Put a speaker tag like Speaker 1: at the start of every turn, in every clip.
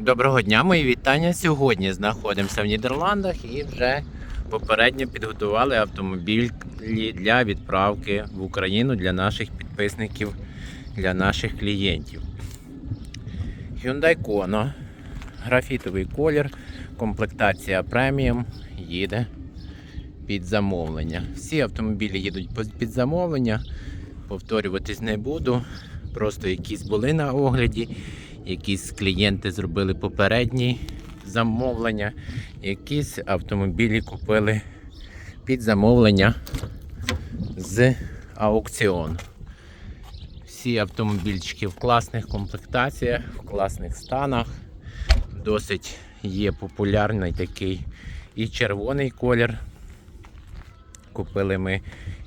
Speaker 1: Доброго дня, мої вітання. Сьогодні знаходимося в Нідерландах і вже попередньо підготували автомобіль для відправки в Україну для наших підписників, для наших клієнтів. Hyundai Kona, графітовий колір, комплектація преміум їде під замовлення. Всі автомобілі їдуть під замовлення. Повторюватись не буду. Просто якісь були на огляді, якісь клієнти зробили попередні замовлення, якісь автомобілі купили під замовлення з аукціону. Всі автомобільчики в класних комплектаціях, в класних станах. Досить є популярний такий і червоний колір. Купили ми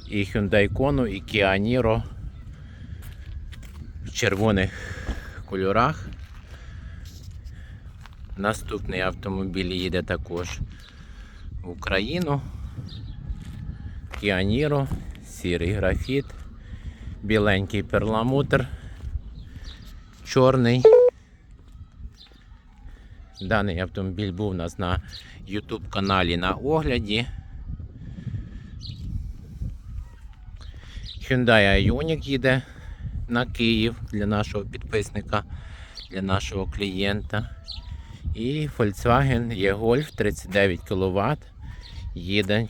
Speaker 1: і Hyundai Kona, і Kia Niro в червоних кольорах. Наступний автомобіль їде також в Україну. Niro, сірий графіт, біленький перламутр, чорний. Даний автомобіль був у нас на YouTube каналі на огляді. Hyundai Ioniq їде на Київ для нашого підписника, для нашого клієнта. І Volkswagen E-Golf 39 кВт їде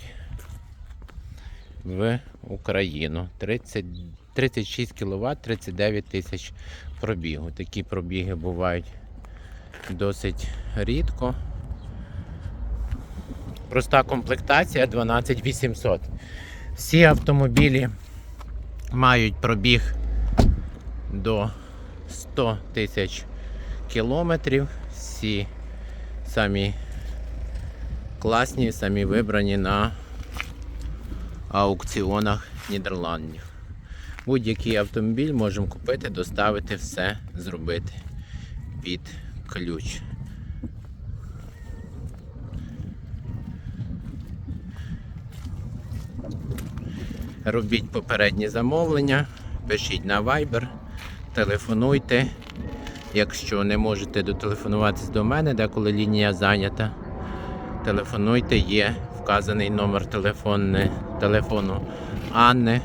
Speaker 1: в Україну. 30, 36 кВт, 39 тисяч пробігу. Такі пробіги бувають досить рідко. Проста комплектація 12800. Всі автомобілі мають пробіг до 100 тисяч кілометрів. Всі самі класні, самі вибрані на аукціонах Нідерландів. Будь-який автомобіль можемо купити, доставити, все зробити під ключ. Робіть попередні замовлення, пишіть на Viber, телефонуйте. Якщо не можете дотелефонуватись до мене, деколи лінія зайнята, телефонуйте, є вказаний номер телефонне, телефону Анни.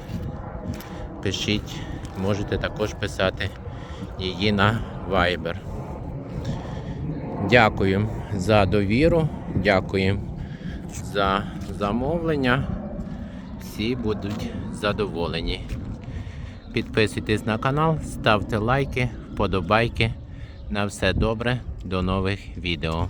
Speaker 1: Пишіть, можете також писати її на Viber. Дякую за довіру, дякую за замовлення. Всі будуть задоволені. Підписуйтесь на канал, ставте лайки, вподобайки. На все добре, до нових відео.